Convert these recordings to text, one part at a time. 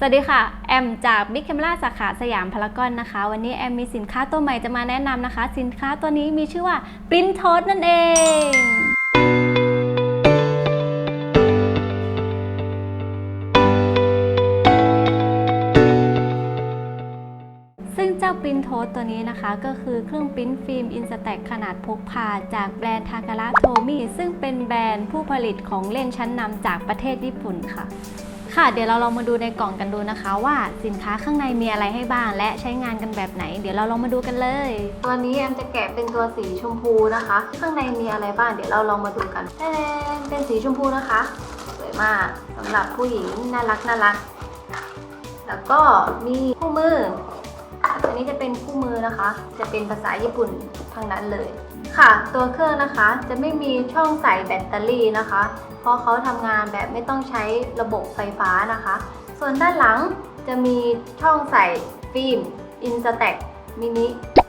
สวัสดีค่ะ แอมจาก Big Camera สาขาสยามพารากอนนะคะ วันนี้แอมมีสินค้าตัวใหม่จะมาแนะนำนะคะ สินค้าตัวนี้มีชื่อว่า Print Toast นั่นเอง ซึ่งเจ้าปรินโทสตัวนี้นะคะก็คือเครื่องปริ้นฟิล์มอินสแต็กขนาดพกพาจากแบรนด์ทาการะโทมิซึ่งเป็นแบรนด์ผู้ผลิตของเล่นชั้นนำจากประเทศญี่ปุ่นค่ะ ค่ะ เดี๋ยวเราลองมาดูในกล่องกันดูนะคะ ว่าสินค้าข้างในมีอะไรให้บ้าง และใช้งานกันแบบไหน เดี๋ยวเราลองมาดูกันเลยตัวนี้แอมจะแกะเป็นตัวสีชมพูนะคะ ข้างในมีอะไรบ้างเดี๋ยวเราลองมาดูกันแทนเป็นสีชมพูนะคะ สวยมากสำหรับผู้หญิงน่ารักน่ารัก แล้วก็มีคู่มือ อันนี้จะเป็นคู่มือนะคะ จะเป็นภาษาญี่ปุ่นทั้งนั้นเลย ค่ะ ตัวเครื่องนะคะจะไม่มีช่องใส่แบตเตอรี่นะคะ เพราะเขาทำงานแบบไม่ต้องใช้ระบบไฟฟ้านะคะ ส่วนด้านหลังจะมีช่องใส่ฟิล์ม Instax Mini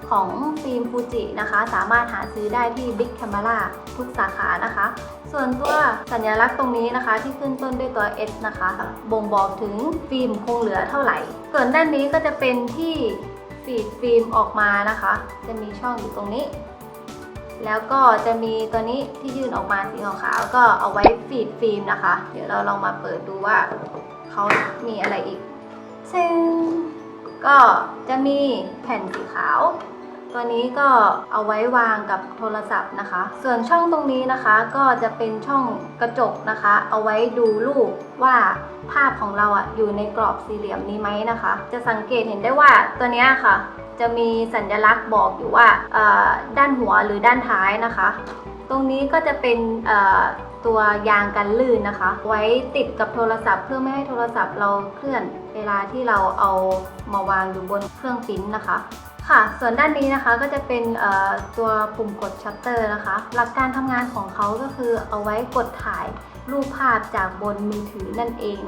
ของฟิล์มฟูจินะคะ สามารถหาซื้อได้ที่ Big Camera ทุกสาขานะคะ ส่วนตัวสัญลักษณ์ตรงนี้นะคะ ที่ขึ้นต้นด้วยตัว S นะคะ บ่งบอกถึงฟิล์มคงเหลือเท่าไหร่ ส่วนด้านนี้ก็จะเป็นที่ ฟีดฟิล์มออกมานะคะ จะมีช่องอยู่ตรงนี้ แล้วก็จะมีตัวนี้ที่ยื่นออกมาสีขาวๆก็เอาไว้ฟีดฟิล์มนะคะ เดี๋ยวเราลองมาเปิดดูว่าเขามีอะไรอีกซึ่งก็จะมีแผ่นสีขาว ตัวนี้ก็เอาไว้วางกับโทรศัพท์นะคะ ส่วนช่องตรงนี้นะคะก็จะเป็นช่องกระจกนะคะ เอาไว้ดูรูปว่าภาพของเราอะอยู่ในกรอบสี่เหลี่ยมนี้ไหมนะคะ จะสังเกตเห็นได้ว่าตัวเนี้ยค่ะ จะมีสัญลักษณ์บอกอยู่ว่าด้านหัวหรือด้านท้ายนะคะ ตรงนี้ก็จะเป็นตัวยางกันลื่นนะคะ ไว้ติดกับโทรศัพท์เพื่อไม่ให้โทรศัพท์เราเคลื่อน เวลาที่เราเอามาวางอยู่บนเครื่องปริ้นนะคะ ค่ะ ส่วนด้านนี้นะคะก็จะเป็นตัวปุ่มกดชัตเตอร์นะคะ หลักการทำงานของเขาก็คือเอาไว้กดถ่ายรูปภาพจากบนมือถือนั่นเอง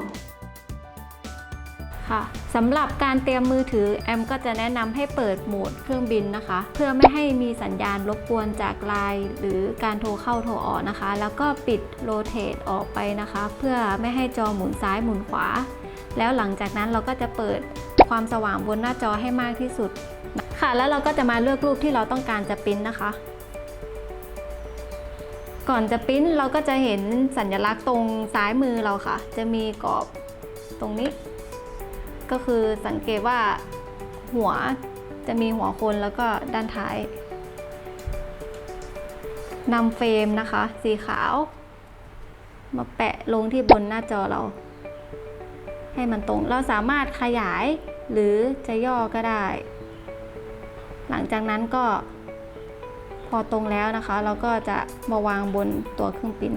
ค่ะสำหรับการเตรียมมือถือแอมก็จะแนะนำให้เปิดโหมดเครื่องบินนะคะ เพื่อไม่ให้มีสัญญาณรบกวนจากไลน์หรือการโทรเข้าโทรออกนะคะ แล้วก็ปิดโรเตทออกไปนะคะ เพื่อไม่ให้จอหมุนซ้ายหมุนขวา แล้วหลังจากนั้นเราก็จะเปิดความสว่างบนหน้าจอให้มากที่สุด ค่ะ แล้วเราก็จะมาเลือกรูปที่เราต้องการจะปริ้นนะคะ ก่อนจะปริ้นเราก็จะเห็นสัญลักษณ์ตรงซ้ายมือเราค่ะ จะมีกรอบตรงนี้ ก็คือสังเกตว่าหัวจะมีหัวคนแล้วก็ด้านท้ายนำเฟรมนะคะ สีขาว มาแปะลงที่บนหน้าจอเรา ให้มันตรง เราสามารถขยายหรือจะย่อก็ได้ หลังจากนั้นก็พอตรงแล้วนะคะ เราก็จะมาวางบนตัวเครื่องปิ้น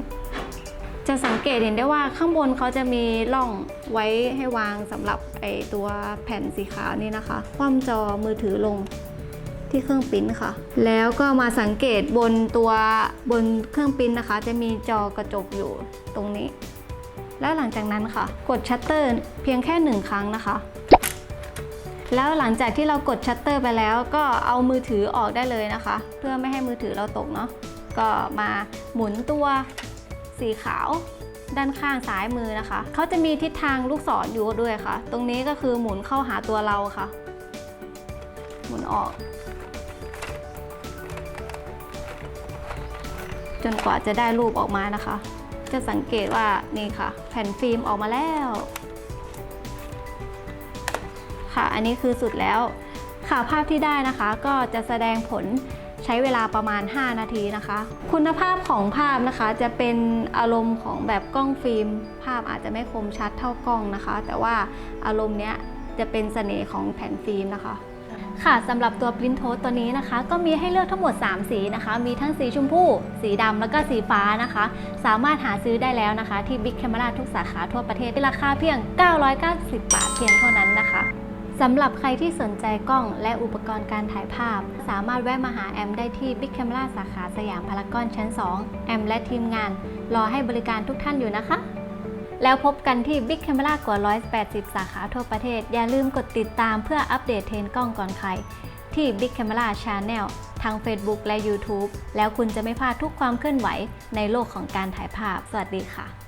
จะสังเกตเห็นได้ว่าข้างบนเขาจะมีร่องไว้ให้วางสำหรับไอตัวแผ่นสีขาวนี่นะคะ คว่ำจอมือถือลงที่เครื่องปิ้นค่ะ แล้วก็มาสังเกตบนตัวบนเครื่องปิ้นนะคะ จะมีจอกระจกอยู่ตรงนี้ แล้วหลังจากนั้นค่ะ กดชัตเตอร์เพียงแค่หนึ่งครั้งนะคะ แล้วหลังจากที่เรากดชัตเตอร์ไปแล้วก็เอามือถือออกได้เลยนะคะ เพื่อไม่ให้มือถือเราตกเนาะก็มาหมุนตัวสีขาวด้านข้างซ้ายมือนะคะ เขาจะมีทิศทางลูกศรอยู่ด้วยค่ะ ตรงนี้ก็คือหมุนเข้าหาตัวเราค่ะ หมุนออก จนกว่าจะได้รูปออกมานะคะ จะสังเกตว่านี่ค่ะ แผ่นฟิล์มออกมาแล้ว ค่ะ อันนี้คือสุดแล้ว ค่ะภาพที่ได้นะคะก็จะแสดงผลใช้เวลาประมาณ 5 นาทีนะคะ คุณภาพของภาพนะคะจะเป็นอารมณ์ของแบบกล้องฟิล์ม ภาพอาจจะไม่คมชัดเท่ากล้องนะคะ แต่ว่าอารมณ์เนี้ยจะเป็นเสน่ห์ของแผ่นฟิล์มนะคะค่ะสำหรับตัวปริ้นโทสตัวนี้นะคะ ก็มีให้เลือกทั้งหมด 3 สีนะคะ มีทั้งสีชมพู สีดำแล้วก็สีฟ้านะคะ สามารถหาซื้อได้แล้วนะคะ ที่ Big Camera ทุกสาขาทั่วประเทศที่ราคาเพียง 990 บาทเพียงเท่านั้นนะคะ สำหรับใครที่สนใจกล้องและอุปกรณ์การถ่ายภาพ สามารถแวะมาหาแอมได้ที่ Big Camera สาขาสยามพารากอนชั้น 2 แอมและทีมงาน รอให้บริการทุกท่านอยู่นะคะ แล้วพบกันที่ Big Camera กว่า 180 สาขาทั่วประเทศ อย่าลืมกดติดตามเพื่ออัปเดตเทรนกล้องก่อนใคร ที่ Big Camera Channel ทาง Facebook และ YouTube แล้วคุณจะไม่พลาดทุกความเคลื่อนไหวในโลกของการถ่ายภาพ สวัสดีค่ะ